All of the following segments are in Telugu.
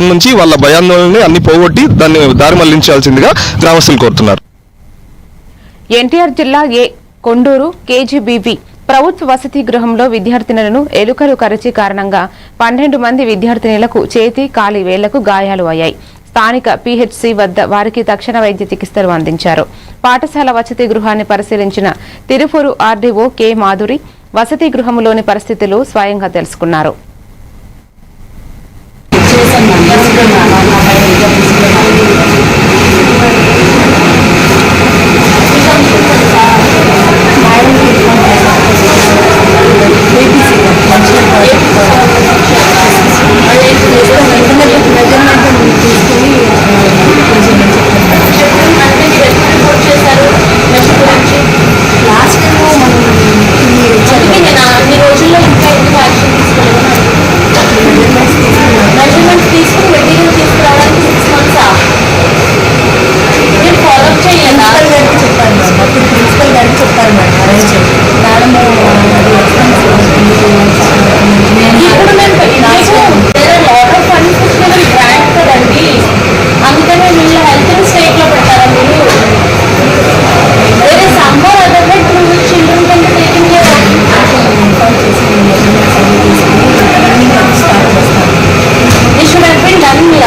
ఇక్కడి నుంచి వాళ్ళ భయాందోళనని అన్ని పోగొట్టి దాన్ని దారి మళ్ళించాల్సిందిగా గ్రామస్తులు కోరుతున్నారు. ఎన్టీఆర్ జిల్లా ఏ కొండూరు కేజీబీవి ప్రభుత్వ వసతి గృహంలో విద్యార్థినులను ఎలుకలు కరచి కారణంగా పన్నెండు మంది విద్యార్థినులకు చేతి కాలి వేళ్ళకు గాయాలు అయ్యాయి. స్థానిక పీహెచ్సీ వద్ద వారికి తక్షణ వైద్య చికిత్సలు అందించారు. పాఠశాల వసతి గృహాన్ని పరిశీలించిన తిరుపూరు ఆర్డీఓ కె మాధురి వసతి గృహంలోని పరిస్థితులు స్వయంగా తెలుసుకున్నారు.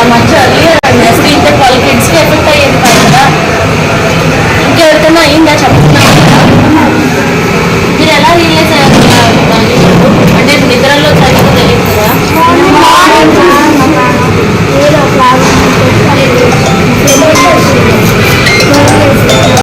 mangiare